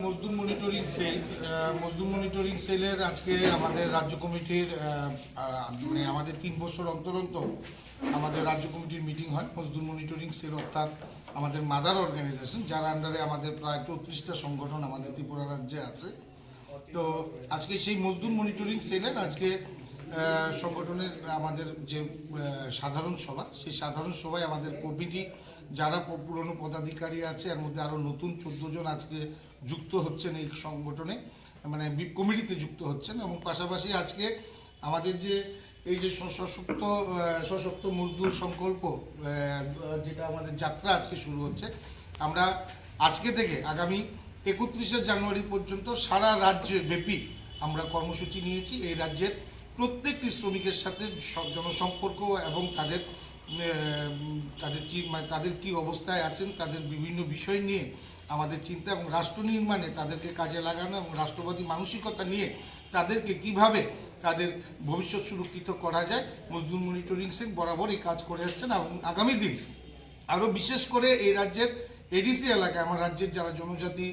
মজদুর monitoring cell মজদুর monitoring সেলের আজকে আমাদের রাজ্য কমিটির মানে আমাদের তিন বছর অন্তর অন্তর আমাদের রাজ্য কমিটির মিটিং হয়, মজদুর মনিটরিং সেল অর্থাৎ আমাদের মাদার অর্গানাইজেশন, যার আন্ডারে আমাদের প্রায় চৌত্রিশটা সংগঠন আমাদের ত্রিপুরা রাজ্যে আছে। তো আজকে সেই মজদুর মনিটরিং সেলের আজকে সংগঠনের আমাদের যে সাধারণ সভা, সেই সাধারণ সভায় আমাদের কমিটি, যারা পুরনো পদাধিকারী আছে, এর মধ্যে আরও নতুন চোদ্দ জন আজকে যুক্ত হচ্ছেন এই সংগঠনে মানে কমিটিতে যুক্ত হচ্ছেন এবং পাশাপাশি আজকে আমাদের যে, এই যে সশক্ত সশক্ত মজদুর সংকল্প যেটা আমাদের যাত্রা আজকে শুরু হচ্ছে, আমরা আজকে থেকে আগামী একত্রিশে জানুয়ারি পর্যন্ত সারা রাজ্যে ব্যাপী আমরা কর্মসূচি নিয়েছি। এই রাজ্যের প্রত্যেকটি শ্রমিকের সাথে জনসম্পর্ক এবং তাদের তাদের মানে তাদের কি অবস্থায় আছেন, তাদের বিভিন্ন বিষয় নিয়ে আমাদের চিন্তা এবং রাষ্ট্র নির্মাণে তাদেরকে কাজে লাগানো এবং রাষ্ট্রবাদী মানসিকতা নিয়ে তাদেরকে কীভাবে তাদের ভবিষ্যৎ সুরক্ষিত করা যায়, মজদুর মনিটরিং সেল বরাবর এই কাজ করে আসছেন এবং আগামী দিন আরও বিশেষ করে এই রাজ্যের এডিসি এলাকায়, আমার রাজ্যের যারা জনজাতি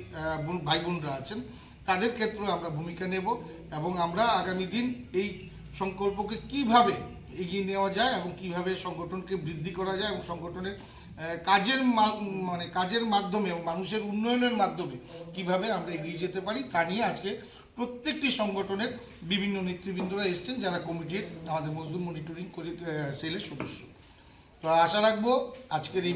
ভাই বোনরা আছেন, তাদের ক্ষেত্রেও আমরা ভূমিকা নেব এবং আমরা আগামী দিন এই সংকল্পকে কীভাবে এগিয়ে নেওয়া যায় এবং কীভাবে সংগঠনকে বৃদ্ধি করা যায় এবং সংগঠনের কাজের মানে কাজের মাধ্যমে এবং মানুষের উন্নয়নের মাধ্যমে কীভাবে আমরা এগিয়ে যেতে পারি তা নিয়ে আজকে প্রত্যেকটি সংগঠনের বিভিন্ন নেতৃবৃন্দরা এসছেন যারা কমিটির, আমাদের মজদুর মনিটরিং করে সেলের সদস্য। তো আশা রাখব আজকের এই